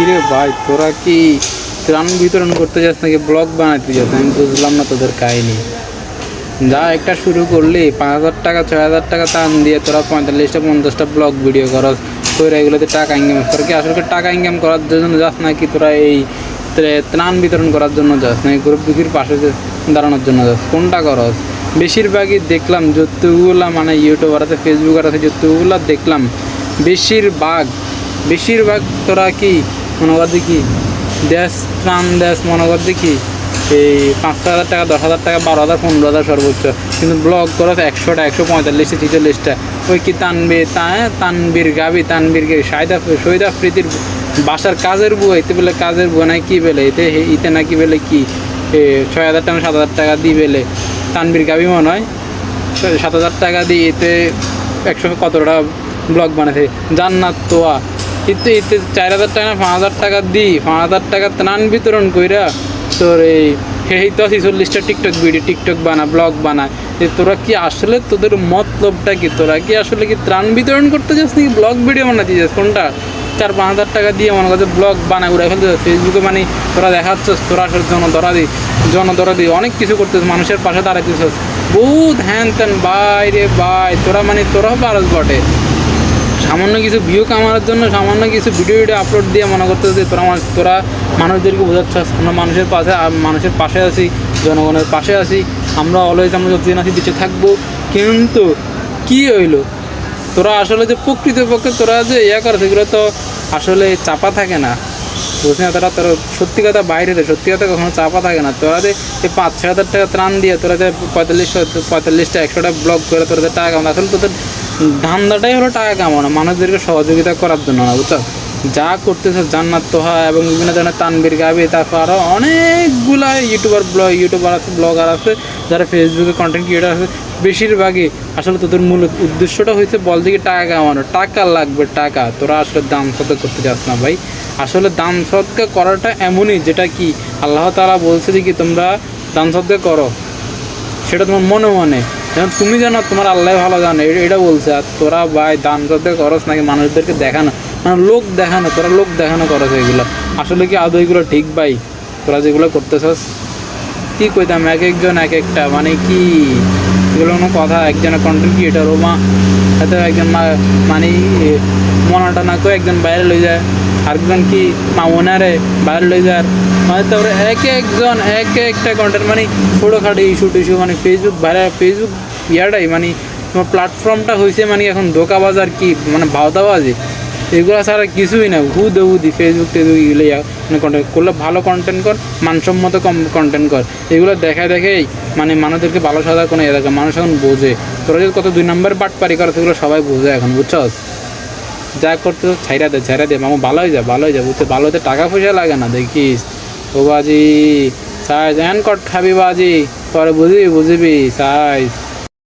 কিরে ভাই, তোরা কি ত্রাণ বিতরণ করতে যাস নাকি? ব্লগ বানাতে যাস? আমি বুঝলাম না তোদের কাহিনী। যা একটা শুরু করলি, পাঁচ হাজার টাকা, ছয় হাজার টাকা টান দিয়ে তোরা পঁয়তাল্লিশটা, পঞ্চাশটা ব্লগ ভিডিও করস। তোরা এগুলোতে টাকা ইনকাম তোরা কি আসলে টাকা ইনকাম করার জন্য যাস নাকি তোরা এই ত্রাণ বিতরণ করার জন্য যাস নাকি গরিব দুঃখীর পাশে দাঁড়ানোর জন্য যাস? কোনটা করস? বেশিরভাগই দেখলাম, যতগুলা মানে ইউটিউবার আছে ফেসবুকার আছে, যতগুলা দেখলাম, বেশিরভাগ বেশিরভাগ তোরা কি মনে কি দেশ, ত্রাণ দেশ, মনে কি এই পাঁচশো হাজার টাকা, দশ হাজার টাকা, বারো হাজার, পনেরো হাজার সর্বোচ্চ। কিন্তু ব্লগ করো একশোটা, একশো পঁয়তাল্লিশটা ছিচল্লিশটা। ওই কি তানবে, তা তানবীর গাবি, তানবীর গে সাইদা সৈদা প্রীতির বাসার কাজের বউ, এতে বলে কাজের বউ নাই, কী বেলে? এতে ইতে না কি বেলে কি? ছয় হাজার টাকা, সাত হাজার টাকা দিয়ে বেলে। তানবীর গাবি মনে হয়? সাত হাজার টাকা দিয়ে এতে একশো কতটা ব্লগ বানাতে জান্নাত তোয়া। এতে এতে চার হাজার টাকা পাঁচ হাজার টাকা দিই। পাঁচ হাজার টাকা ত্রাণ বিতরণ কইরা তোর এই এই তো ছিচল্লিশটা টিকটক ভিডিও টিকটক বানা ব্লগ বানা যে তোরা কি আসলে তোদের মতলবটা কি? তোরা কি আসলে কি ত্রাণ বিতরণ করতে যাস নাকি ব্লগ ভিডিও বানাতে যাস? কোনটা? চার পাঁচ হাজার টাকা দিয়ে মনে করছে ব্লগ বানা উড়ে ফেলতে যাস। ফেসবুকে মানে তোরা দেখাচ্ছিস, তোরা আসলে জনদরাদি জনদরাদি অনেক কিছু করতেছিস, মানুষের পাশে দাঁড়াইতেছিস। বহুত হ্যান ত্যান বাইরে বাই, তোরা মানে তোরাও পারস বটে। সামান্য কিছু ভিউ কামানোর জন্য সামান্য কিছু ভিডিও ভিডিও আপলোড দিয়ে মনে করতে যে তোরা তোরা মানুষদেরকে বোঝাচ্ছ, আমরা মানুষের পাশে মানুষের পাশে আছি, জনগণের পাশে আছি, আমরা অলওয়েজ আমরা যতদিন আছি বেঁচে থাকব। কিন্তু কী হইল? তোরা আসলে যে প্রকৃতপক্ষে তোরা যে ইয়া করে, সেগুলো তো আসলে চাপা থাকে না। বুঝলি তোরা তোরা সত্যি কথা বাইরে সত্যি কথা কখনো চাপা থাকে না। তোরা যে পাঁচ ছয় হাজার টাকা ত্রাণ দিয়ে তোরা যে পঁয়তাল্লিশ পঁয়তাল্লিশটা, একশোটা ব্লক করে তোরা যে টাকা কামানো আসলে তোদের ধান্দাটাই হলো টাকা কামানো, মানুষদেরকে সহযোগিতা করার জন্য না, বুঝছ? যা করতেছে জান্নাত তোহা এবং বিভিন্ন ধরনের তানবির গাবি, তারপর আরও অনেকগুলা ইউটিউবার ব্লগ ইউটিউবার আছে, ব্লগার আছে, যারা ফেসবুকে কন্টেন্ট ক্রিয়েটার আছে। বেশিরভাগই আসলে তোদের মূল উদ্দেশ্যটা হয়েছে বল দিকে টাকা কামানো টাকা লাগবে, টাকা। তোরা আসলে দান সদকা করতে যাস না ভাই। আসলে দান সদকা করাটা এমনই, যেটা কি আল্লাহ তাআলা বলছে যে কি তোমরা দান সদকা করো। সেটা তোমার মনে মনে। যেমন তুমি জানো, তোমার আল্লাহ ভালো জানে এটা- বলছে, আর তোরা ভাই দান সদকা করস নাকি মানুষদেরকে দেখানো? মানে লোক দেখানো, তোরা লোক দেখানো করস এগুলো। আসলে কি আদৌ এগুলো ঠিক ভাই? তোরা যেগুলো করতেছস, কি কইতাম, এক একজন এক একটা মানে কি? এগুলো কোনো কথা, একজনের কন্টেন্ট ও মা, হয়তো একজন মানে মনাটা না করে একজন বাইরে লই যায়, আরেকজন কি মা ওনারে বাইরে লই যায় মানে তারপরে এক একজন এক একটা কন্টেন্ট মানে ছোটোখাটো ইস্যু টিস্যু মানে ফেসবুক বাইরে ফেসবুক ইয়াটাই মানে তোমার প্ল্যাটফর্মটা হয়েছে মানে এখন ধোকাবাজার কি মানে ভাওতাবাজি। এগুলো ছাড়া কিছুই না। হুদ হুদি ফেসবুক টেসবুক এগুলো মানে কন্টেন্ট করলে ভালো কন্টেন্ট কর, মানসম্মত কম কন্টেন্ট কর। এগুলো দেখা দেখেই মানে মানুষদেরকে ভালো সাজার কোনো ইয়ে থাকে মানুষ এখন বোঝে। তোরা যদি কত দুই নম্বর বাটপারি করে, সেগুলো সবাই বোঝে এখন, বুঝছস? যা করতে ছাইরা দে ছাইরা দে, মামা, ভালো হয়ে যা, ভালো হয়ে যা, বুঝতে ভালো হতে টাকা পয়সা লাগে না, দেখিস? ও বাজি সাইজ হ্যান কট খাবি বাজি। পরে বুঝবি বুঝবি সাইজ